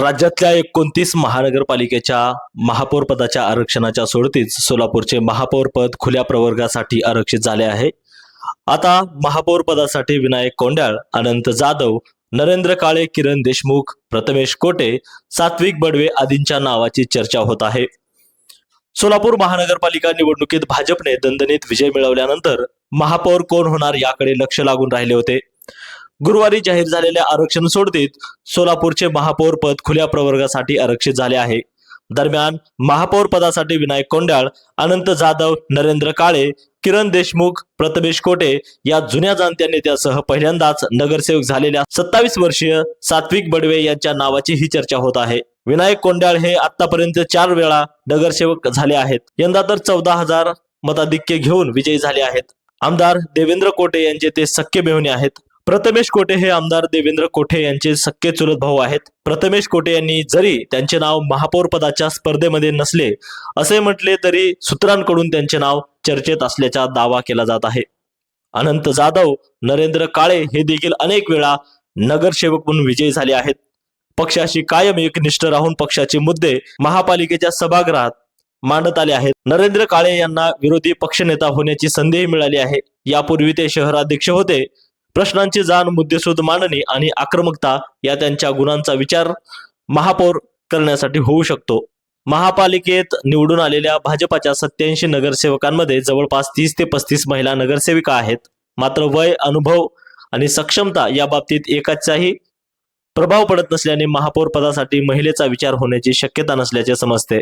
राज्यातल्या एकोणतीस महानगरपालिकेच्या महापौर पदाच्या आरक्षणाच्या सोडतीच सोलापूरचे महापौर पद खुल्या प्रवर्गासाठी आरक्षित झाले आहे. आता महापौर पदासाठी विनायक कोंडाळ अनंत जाधव नरेंद्र काळे किरण देशमुख प्रथमेश कोटे सात्विक बडवे आदींच्या नावाची चर्चा होत आहे. सोलापूर महानगरपालिका निवडणुकीत भाजपने दणदणीत विजय मिळवल्यानंतर महापौर कोण होणार याकडे लक्ष लागून राहिले होते. गुरुवारी जाहीर झालेल्या आरक्षण सोडतीत सोलापूरचे महापौर पद खुल्या प्रवर्गासाठी आरक्षित झाले आहे. दरम्यान महापौर पदासाठी विनायक कोंडाळ अनंत जाधव नरेंद्र काळे किरण देशमुख प्रथमेश कोटे या जुन्या जाणत्या नेत्यासह पहिल्यांदाच नगरसेवक झालेल्या सत्तावीस वर्षीय सात्विक बडवे यांच्या नावाची ही चर्चा होत आहे. विनायक कोंडाळ हे आतापर्यंत चार वेळा नगरसेवक झाले आहेत. यंदा तर चौदा हजार मताधिक्य घेऊन विजयी झाले आहेत. आमदार देवेंद्र कोटे यांचे ते सख्य मेहुणे आहेत. प्रथमेश कोटे हे आमदार देवेंद्र कोठे यांचे सख्खे चुलत भाऊ आहेत. प्रथमेश कोटे यांनी जरी त्यांचे नाव महापौर पदाच्या स्पर्धेमध्ये नसले असे म्हटले तरी सूत्रांकडून त्यांचे नाव चर्चेत असल्याचा दावा केला जात आहे. अनंत जाधव नरेंद्र काळे हे देखील अनेक वेळा नगरसेवक म्हणून विजयी झाले आहेत. पक्षाशी कायम एकनिष्ठ राहून पक्षाचे मुद्दे महापालिकेच्या सभागृहात मांडत आले आहेत. नरेंद्र काळे यांना विरोधी पक्षनेता होण्याची संधीही मिळाली आहे. यापूर्वी ते शहराध्यक्ष होते. प्रश्नांची जाण मुद्देशोध मांडणी आणि आक्रमकता या त्यांच्या गुणांचा विचार महापौर करण्यासाठी होऊ शकतो. महापालिकेत निवडून आलेल्या भाजपाच्या सत्याऐंशी नगरसेवकांमध्ये जवळपास तीस ते पस्तीस महिला नगरसेविका आहेत. मात्र वय अनुभव आणि सक्षमता या बाबतीत एकाचाही प्रभाव पडत नसल्याने महापौर पदासाठी महिलेचा विचार होण्याची शक्यता नसल्याचे समजते.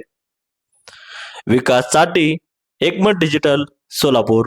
Vikas Chati Ekmat digital Solapur.